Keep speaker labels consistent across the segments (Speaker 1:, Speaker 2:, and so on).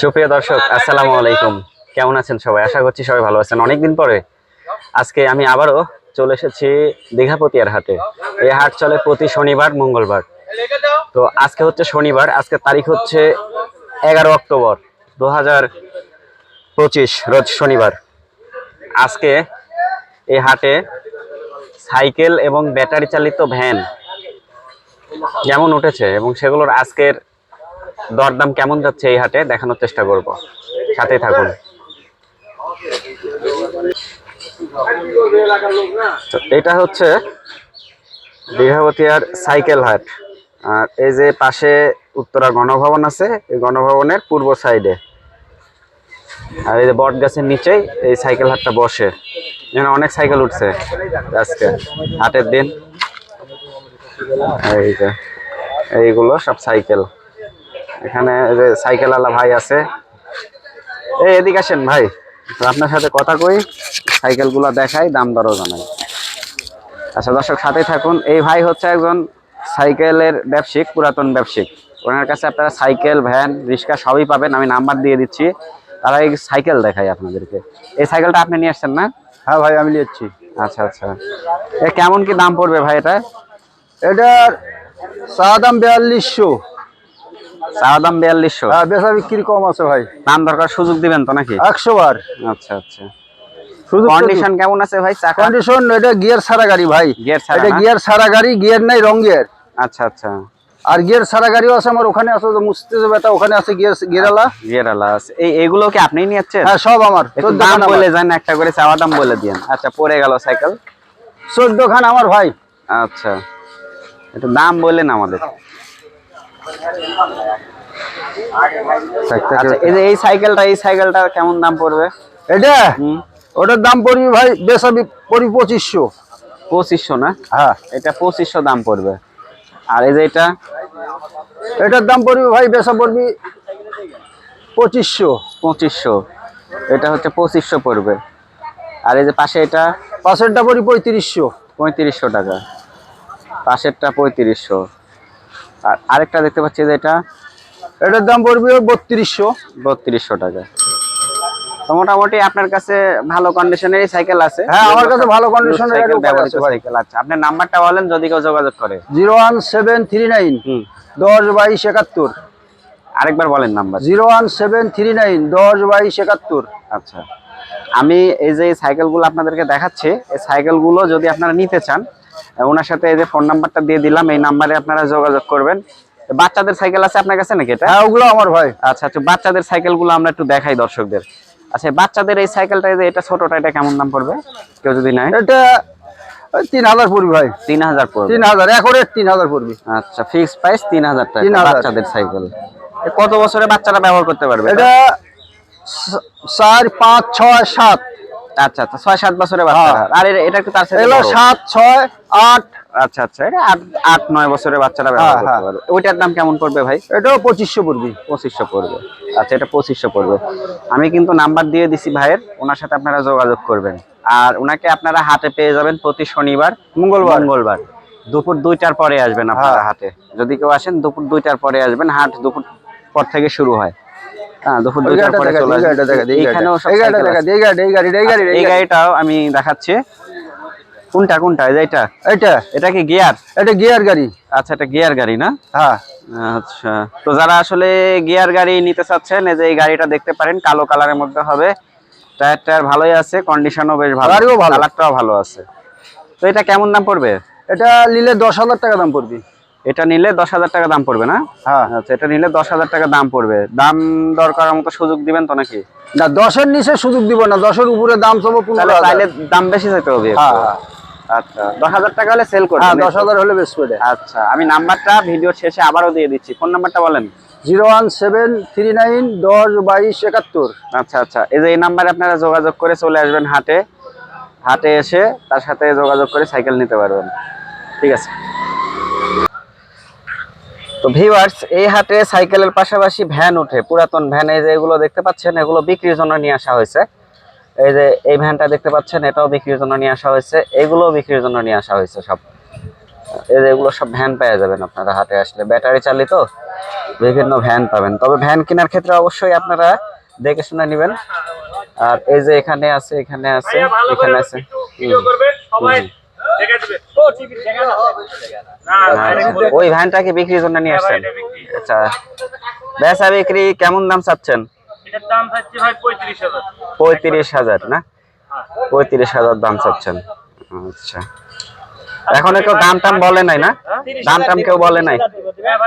Speaker 1: সুপ্রিয় দর্শক, আসসালামু আলাইকুম। কেমন আছেন সবাই? আশা করছি সবাই ভালো আছেন। অনেকদিন পরে আজকে আমি আবারও চলে এসেছি দীঘাপতিয়ার হাটে। এই হাট চলে প্রতি শনিবার, মঙ্গলবার। তো আজকে হচ্ছে শনিবার, আজকে তারিখ হচ্ছে এগারো অক্টোবর দু হাজার পঁচিশ, রোজ শনিবার। আজকে এই হাটে সাইকেল এবং ব্যাটারি চালিত ভ্যান যেমন উঠেছে এবং সেগুলোর আজকের দরদাম কেমন যাচ্ছে এই হাটে দেখানোর চেষ্টা করব। সাথেই থাকুন। এটা হচ্ছে দীঘাবতিয়ার সাইকেল হাট। আর এই যে পাশে উত্তরা গণভবন আছে, এই গণভবনের পূর্ব সাইডে। আর এই যে বট গাছের নিচেই এই সাইকেল হাটটা বসে। এখানে অনেক সাইকেল উঠছে আজকে। হাটের দিন। এই যে, এইগুলো সব সাইকেল এখানে এই যে সাইকেলওয়ালা ভাই আছে। এই এদিকে আসেন ভাই আপনার সাথে কথা কই সাইকেলগুলো দেখাই, দাম দরও জানাই। আচ্ছা দর্শক সাথে থাকুন। এই ভাই হচ্ছে একজন সাইকেলের ব্যবসায়িক, পুরাতন ব্যবসায়িক। ওনার কাছে আপনারা সাইকেল ভ্যান রিক্সা সবই পাবেন। আমি নাম্বার দিয়ে দিচ্ছি। তারা এই সাইকেল দেখাই আপনাদেরকে। এই সাইকেলটা আপনি নিয়ে আসছেন না?
Speaker 2: হ্যাঁ ভাই আমি নিচ্ছি।
Speaker 1: আচ্ছা আচ্ছা। এ কেমন কি দাম পড়বে ভাই এটা?
Speaker 2: এটার চা দাম বিয়াল্লিশশো।
Speaker 1: চাওয়া দাম বিয়াল্লিশশো?
Speaker 2: হ্যাঁ বেচা বিক্রি কম আছে ভাই।
Speaker 1: দাম দরকার সুযোগ দিবেন তো নাকি?
Speaker 2: একশো বার।
Speaker 1: আচ্ছা আচ্ছা। কন্ডিশন কেমন আছে ভাই? চাকা?
Speaker 2: কন্ডিশন এটা গিয়ার ছাড়া গাড়ি ভাই।
Speaker 1: গিয়ার ছাড়া
Speaker 2: এটা গিয়ার ছাড়া গাড়ি গিয়ার নাই রং গিয়ার
Speaker 1: আচ্ছা আচ্ছা।
Speaker 2: আর গিয়ার ছাড়া গাড়িও আছে আমার ওখানে আছে যাবে তা ওখানে আছে গিয়ার গিয়ারালা।
Speaker 1: গিয়ার আলা আছে। এই এগুলো কি আপনিই নিয়েছেন?
Speaker 2: হ্যাঁ সব আমার।
Speaker 1: দাম বলে যান একটা করে চাওয়া দাম বলে দিয়েন। আচ্ছা পড়ে গেল সাইকেল।
Speaker 2: চোদ্দ খান আমার ভাই।
Speaker 1: আচ্ছা। একটু দাম বললেন আমাদের। আচ্ছা এই যে এই সাইকেলটা এই সাইকেলটা কেমন দাম পড়বে?
Speaker 2: এটা? ওটার দাম পড়বি ভাই বেচা বি- পড়বি পঁচিশশো।
Speaker 1: পঁচিশশো না?
Speaker 2: হ্যাঁ।
Speaker 1: এটা পঁচিশশো দাম পড়বে। আর এই যে এটা?
Speaker 2: এটার দাম পড়বি ভাই বেচা পড়বি পঁচিশশো।
Speaker 1: পঁচিশশো। এটা হচ্ছে পঁচিশশো পড়বে। আর এই যে পাশে এটা?
Speaker 2: পাঁচেরটা পড়বি পঁয়ত্রিশশো।
Speaker 1: পঁয়ত্রিশশো টাকা। পাশেরটা পঁয়ত্রিশশো। আর আরেকটা দেখতে পাচ্ছি যে এটা?
Speaker 2: এটার দাম পড়বি বত্রিশশো।
Speaker 1: বত্রিশশো টাকা। মোটামুটি আপনার কাছে ভালো কন্ডিশনেরই সাইকেল আছে।
Speaker 2: হ্যাঁ, আমার কাছে ভালো এর
Speaker 1: সাইকেল ব্যবহৃত
Speaker 2: আছে।
Speaker 1: সাইকেল আছে আপনার নাম্বারটা বলেন যদি কেউ যোগাযোগ করে।
Speaker 2: Zero one seven three nine দশ বাইশ একাত্তর।
Speaker 1: আরেকবার বলেন number
Speaker 2: zero one seven three nine দশ বাইশ একাত্তর।
Speaker 1: আচ্ছা। আমি এই যে সাইকেলগুলো আপনাদেরকে দেখাচ্ছি এই সাইকেলগুলো যদি আপনারা নিতে চান ওনার সাথে এই যে ফোন নাম্বারটা দিয়ে দিলাম এই নাম্বারে আপনারা যোগাযোগ করবেন। বাচ্চাদের সাইকেল আছে আপনার কাছে নাকি এটা?
Speaker 2: হ্যাঁ ওগুলো আমার ভাই।
Speaker 1: আচ্ছা আচ্ছা। বাচ্চাদের সাইকেলগুলো আমরা একটু দেখাই দর্শকদের। আচ্ছা বাচ্চাদের এই সাইকেলটা যে এটা ছোটটা এটা কেমন দাম পড়বে? কেউ যদি নেয়?
Speaker 2: এটা তিন হাজার পড়বি ভাই।
Speaker 1: তিন হাজার পড়বে।
Speaker 2: তিন হাজার একরের তিন হাজার পড়বি।
Speaker 1: আচ্ছা ফিক্স প্রাইস তিন হাজার টাকা বাচ্চাদের সাইকেল কত বছরে বাচ্চারা ব্যবহার করতে পারবে?
Speaker 2: এটা চার পাঁচ ছয় সাত।
Speaker 1: আচ্ছা আচ্ছা ছয় সাত বছরে বাচ্চারা।
Speaker 2: হ্যাঁ।
Speaker 1: আর এটা একটু তার সাথে
Speaker 2: সাত ছয় আট
Speaker 1: আচ্ছা আচ্ছা এটা আট আট নয় বছরে বাচ্চারা ব্যবহার
Speaker 2: হ্যাঁ,
Speaker 1: করতে
Speaker 2: হ্যাঁ।
Speaker 1: পারবে। ওইটার দাম কেমন পড়বে ভাই?
Speaker 2: এটাও পঁচিশশো পড়বি।
Speaker 1: পঁচিশশো পড়বে। আচ্ছা এটা পঁচিশশো পড়বে। আমি কিন্তু নাম্বার দিয়ে দিছি ভাইয়ের ওনার সাথে আপনারা যোগাযোগ করবেন। আর ওনাকে আপনারা হাটে পেয়ে যাবেন প্রতি শনিবার
Speaker 2: মঙ্গলবার।
Speaker 1: মঙ্গলবার। দুপুর দুইটার পরে আসবেন আপনারা
Speaker 2: হ্যাঁ।
Speaker 1: হাটে। যদি কেউ আসেন দুপুর দুইটার পরে আসবেন হাট দুপুর পর থেকে শুরু হয়। দুপুর দুইটার পরে চলে এখানেও
Speaker 2: এই
Speaker 1: গাড়িটাও আমি দেখাচ্ছি। কোনটা কোনটা? এটা
Speaker 2: এটা
Speaker 1: এটা কি গিয়ার?
Speaker 2: এটা গিয়ার গাড়ি।
Speaker 1: আচ্ছা এটা গিয়ার গাড়ি না?
Speaker 2: হ্যাঁ।
Speaker 1: আচ্ছা তো যারা আসলে গিয়ার গাড়ি নিতে চাচ্ছেন এই যে এই গাড়িটা দেখতে পারেন কালো কালারের মধ্যে হবে। টায়ার টায়ার ভালোই আছে কন্ডিশনও বেশ ভালো।
Speaker 2: গাড়িও ভালো।
Speaker 1: কালারটাও ভালো আছে। তো এটা কেমন দাম পড়বে?
Speaker 2: এটা নিলে দশ হাজার টাকা দাম পড়বে।
Speaker 1: এটা নিলে দশ হাজার টাকা দাম পড়বে না?
Speaker 2: হ্যাঁ।
Speaker 1: আচ্ছা এটা নিলে দশ হাজার টাকা দাম পড়বে। দাম দরকার মতো সুযোগ দিবেন তো নাকি?
Speaker 2: না দশের নিচে সুযোগ দিব না দশের উপরে দাম চাবো
Speaker 1: তাহলে দাম বেশি চাইতে হবে
Speaker 2: হ্যাঁ।
Speaker 1: আচ্ছা দশ হাজার টাকা হলে সেল করবেন
Speaker 2: হ্যাঁ দশ হাজার হলে বেশ
Speaker 1: আচ্ছা আমি নাম্বারটা ভিডিওর শেষে আবারও দিয়ে দিচ্ছি। ফোন নাম্বারটা বলেন।
Speaker 2: Zero one seven three nine দশ বাইশ একাত্তর।
Speaker 1: আচ্ছা আচ্ছা এই যে এই নাম্বারে আপনারা যোগাযোগ করে চলে আসবেন হাটে। হাটে এসে তার সাথে যোগাযোগ করে সাইকেল নিতে পারবেন। ঠিক আছে। তো ভিউয়ার্স এই হাটে সাইকেলের পাশাপাশি ভ্যান ওঠে পুরাতন ভ্যান এই যে এগুলো দেখতে পাচ্ছেন এগুলো বিক্রির জন্য নিয়ে আসা হয়েছে। এই যে এই ভ্যানটা দেখতে পাচ্ছেন এটাও বিক্রির জন্য নিয়ে আসা হয়েছে। এগুলোও বিক্রির জন্য নিয়ে আসা হয়েছে সব। এই যে এগুলো সব ভ্যান পেয়ে যাবেন আপনারা হাটে আসলে। ব্যাটারি চালিত বিভিন্ন ভ্যান পাবেন। তবে ভ্যান কেনার ক্ষেত্রে অবশ্যই আপনারা দেখে শুনে নেবেন। আর এই যে এখানে আছে এখানে আছে এখানে আছে। ওই ভ্যানটাকে বিক্রির জন্য নিয়ে আসছেন। আচ্ছা। বেচা বিক্রি কেমন দাম চাচ্ছেন?
Speaker 3: এটার দাম থাকছে ভাই পঁয়ত্রিশ হাজার।
Speaker 1: পঁয়ত্রিশ হাজার না? পঁয়ত্রিশ হাজার দাম চাচ্ছেন। আচ্ছা। এখন কেউ দাম টাম বলে নাই না? দাম টাম কেউ বলে নাই?
Speaker 3: হ্যাঁ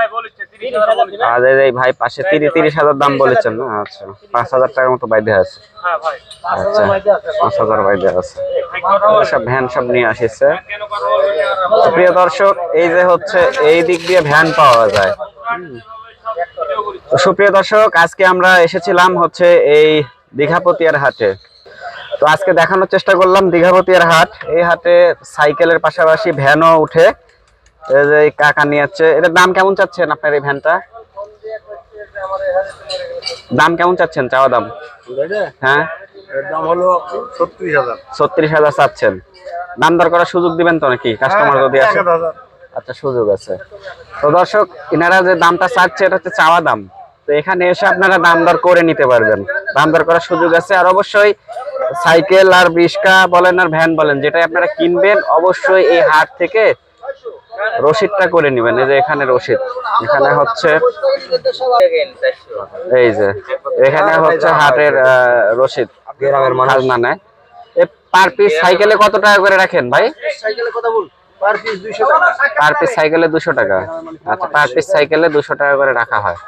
Speaker 1: আর এই- ভাই পাশে তিরিশ তিরিশ হাজার দাম বলেছেন না? আচ্ছা। পাঁচ হাজার টাকার মতো বাইদে আছে।
Speaker 3: হ্যাঁ
Speaker 1: আচ্ছা। পাঁচ হাজার বাইদে আছে। সব ভ্যান সব নিয়ে আসিছে। প্রিয় দর্শক এই যে হচ্ছে এই দিক দিয়ে ভ্যান পাওয়া যায়। তো সুপ্রিয় দর্শক আজকে আমরা এসেছিলাম হচ্ছে এই দীঘাপতিয়ার হাটে। তো আজকে দেখানোর চেষ্টা করলাম দীঘাপতিয়ার হাট। এই হাটে সাইকেলের পাশাপাশি ভ্যানও উঠে এই যে কাকা নিয়ে যাচ্ছে। এটার দাম কেমন চাচ্ছেন আপনার এই ভ্যানটা? দাম কেমন চাচ্ছেন? চাওয়া দাম? হ্যাঁ?
Speaker 2: দাম হলো ছত্রিশ হাজার।
Speaker 1: ছত্রিশ হাজার চাচ্ছেন। দাম দর করার সুযোগ দিবেন তো নাকি? কাস্টমার যদি আসে। আচ্ছা সুযোগ আছে। তো দর্শক এনারা যে দামটা চাচ্ছে এটা হচ্ছে চাওয়া দাম। তো এখানে এসে আপনারা দাম দর করে নিতে পারবেন। দাম দর করার সুযোগ আছে। আর অবশ্যই সাইকেল আর রিক্সা বলেন আর ভ্যান বলেন যেটা আপনারা কিনবেন অবশ্যই এই হাট থেকে রসিদটা করে নেবেন। এই যে এখানে রসিদ। এখানে হচ্ছে এই যে এখানে হচ্ছে হাটের রসিদ। গ্রামের খাজনা নেয়। পার পিস সাইকেলে কত টাকা করে রাখেন ভাই?
Speaker 4: সাইকেলের কথা বল
Speaker 1: পার পিস সাইকেলে দুশো টাকা। আচ্ছা পার পিস সাইকেলে দুশো টাকা করে রাখা হয়।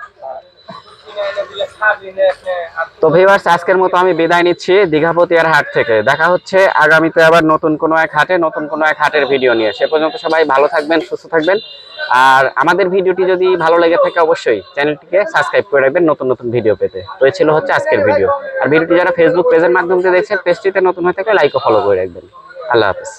Speaker 1: তো ভিউয়ার্স আজকের মতো আমি বিদায় নিচ্ছি দীঘাপতিয়ার হাট থেকে। দেখা হচ্ছে আগামীতে আবার নতুন কোনো এক হাটে, নতুন কোনো এক হাটের ভিডিও নিয়ে। সে পর্যন্ত সবাই ভালো থাকবেন, সুস্থ থাকবেন। আর আমাদের ভিডিওটি যদি ভালো লেগে থাকে অবশ্যই চ্যানেলটিকে সাবস্ক্রাইব করে রাখবেন নতুন নতুন ভিডিও পেতে। তো এই ছিল হচ্ছে আজকের ভিডিও আর ভিডিওটি যারা ফেসবুক পেজের মাধ্যমে দেখছেন পেজটিতে নতুন হয়ে থাকলে লাইক ও ফলো করে রাখবেন। আল্লাহ হাফেজ।